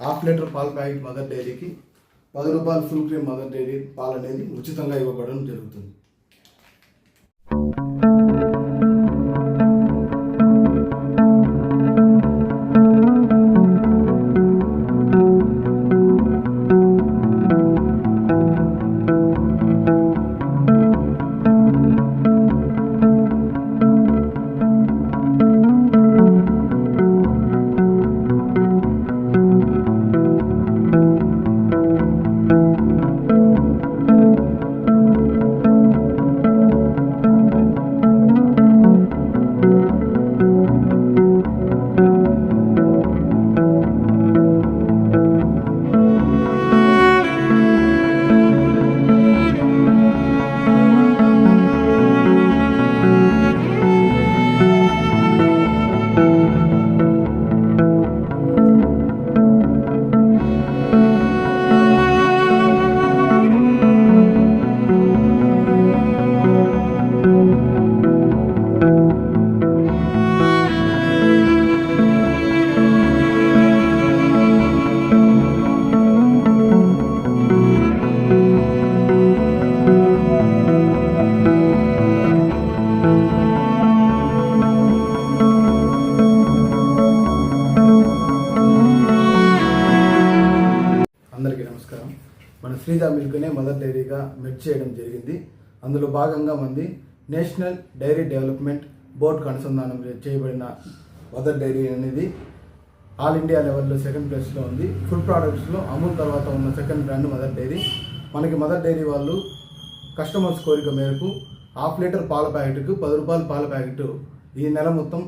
Half litre పాల packet mother డైరీకి పది రూపాయలు ఫుల్ క్రీమ్ మదర్ డైరీ పాలు అనేది ఉచితంగా ఇవ్వబడడం జరుగుతుంది. నమస్కారం. మన శ్రీజ మిల్క్నే మదర్ డైరీగా మెర్చ్ చేయడం జరిగింది. అందులో భాగంగా మంది నేషనల్ డైరీ డెవలప్మెంట్ బోర్డుకు అనుసంధానం చేయబడిన మదర్ డైరీ అనేది ఆల్ ఇండియా లెవెల్లో సెకండ్ ప్లేస్లో ఉంది. ఫుడ్ ప్రోడక్ట్స్లో అమూల్ తర్వాత ఉన్న సెకండ్ బ్రాండ్ మదర్ డైరీ. మనకి మదర్ డైరీ వాళ్ళు కస్టమర్స్ కోరిక మేరకు హాఫ్ లీటర్ పాల ప్యాకెట్కు పది రూపాయల పాల ప్యాకెట్ ఈ నెల మొత్తం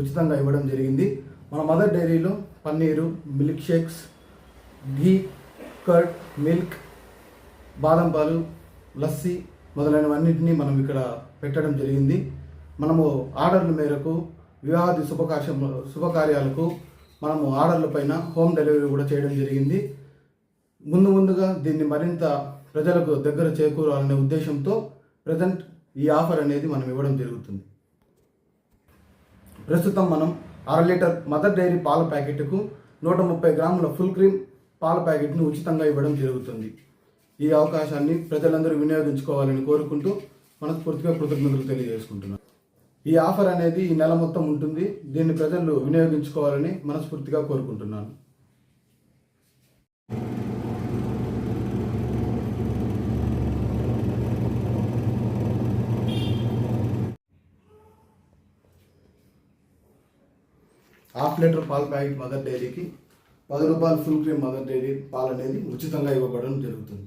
ఉచితంగా ఇవ్వడం జరిగింది. మన మదర్ డైరీలో paneer milk shakes ghee curd milk బాదం పాలు లస్సీ మొదలైనవన్నింటినీ మనం ఇక్కడ పెట్టడం జరిగింది. మనము ఆర్డర్ల మేరకు వివాహాది శుభకార్య శుభకార్యాలకు మనము ఆర్డర్ల పైన హోమ్ డెలివరీ కూడా చేయడం జరిగింది. ముందు ముందుగా దీన్ని మరింత ప్రజలకు దగ్గర చేకూరాలనే ఉద్దేశంతో ప్రజెంట్ ఈ ఆఫర్ అనేది మనం ఇవ్వడం జరుగుతుంది. ప్రస్తుతం మనం అర లీటర్ మదర్ డైరీ పాల ప్యాకెట్కు నూట ముప్పై గ్రాముల ఫుల్ క్రీమ్ పాల ప్యాకెట్ను ఉచితంగా ఇవ్వడం జరుగుతుంది. ఈ అవకాశాన్ని ప్రజలందరూ వినియోగించుకోవాలని కోరుకుంటూ మనస్ఫూర్తిగా కృతజ్ఞతలు తెలియజేసుకుంటున్నాను. ఈ ఆఫర్ అనేది ఈ నెల మొత్తం ఉంటుంది. దీన్ని ప్రజలు వినియోగించుకోవాలని మనస్ఫూర్తిగా కోరుకుంటున్నాను. హాఫ్ లీటర్ పాల ప్యాకెట్ మదర్ డైరీకి పది రూపాయలు ఫుల్ క్రీమ్ మదర్ డైరీ పాలనేది అనేది ఉచితంగా ఇవ్వబడడం జరుగుతుంది.